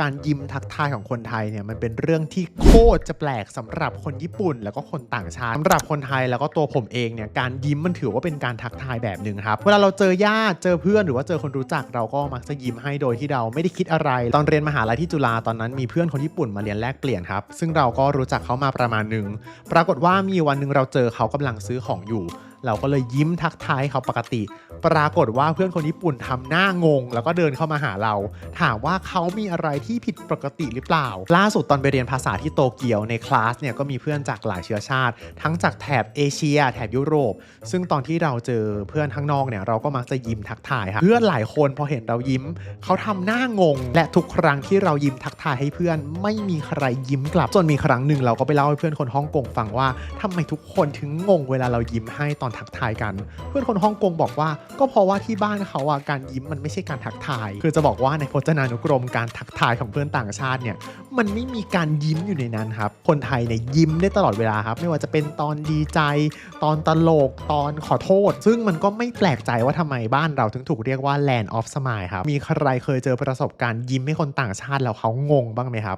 การยิ้มทักทายของคนไทยเนี่ยมันเป็นเรื่องที่โคตรจะแปลกสำหรับคนญี่ปุ่น แล้วก็คนต่างชาติสำหรับคนไทยแล้วก็ตัวผมเองเนี่ยการยิ้มมันถือว่าเป็นการทักทายแบบหนึ่งครับเวลาเราเจอญาติเจอเพื่อนหรือว่าเจอคนรู้จักเราก็มักจะยิ้มให้โดยที่เราไม่ได้คิดอะไร ตอนเรียนมหาลัยที่จุฬาตอนนั้นมีเพื่อนคนญี่ปุ่นมาเรียนแลกเปลี่ยนครับซึ่งเราก็รู้จักเขามาประมาณหนึ่งปรากฏว่ามีวันหนึ่งเราเจอเขากำลังซื้อของอยู่ เราก็เลยยิ้มทักทายเขาปกติ ปรากฏว่าเพื่อนคนญี่ปุ่นทำหน้างง แล้วก็เดินเข้ามาหาเรา ถามว่าเขามีอะไรที่ผิดปกติหรือเปล่า ล่าสุดตอนไปเรียนภาษาที่โตเกียวในคลาสเนี่ยก็มีเพื่อนจากหลายเชื้อชาติ ทั้งจากแถบเอเชีย แถบยุโรป ซึ่งตอนที่เราเจอเพื่อนข้างนอกเนี่ยเราก็มักจะยิ้มทักทายครับเพื่อนหลายคนพอเห็นเรายิ้ม เขาทำหน้างง และทุกครั้งที่เรายิ้มทักทายให้เพื่อนไม่มีใครยิ้มกลับจนมีครั้งหนึ่งเราก็ไปเล่าให้เพื่อนคนฮ่องกงฟังว่าทำไมทุกคนถึงงงเวลาเรายิ้มให้ตอนทักทายกัน เพื่อนคนฮ่องกงบอกว่า ก็เพราะว่าที่บ้านเขาอะการยิ้มมันไม่ใช่การทักทาย คือจะบอกว่าในพจนานุกรมการทักทายของเพื่อนต่างชาติเนี่ยมันไม่มีการยิ้มอยู่ในนั้นครับ คนไทยเนี่ยยิ้มได้ตลอดเวลาครับ ไม่ว่าจะเป็นตอนดีใจ ตอนตลก ตอนขอโทษ ซึ่งมันก็ไม่แปลกใจว่าทำไมบ้านเราถึงถูกเรียกว่า land of smile ครับ มีใครเคยเจอประสบการณ์ยิ้มให้คนต่างชาติแล้วเขางงบ้างไหมครับ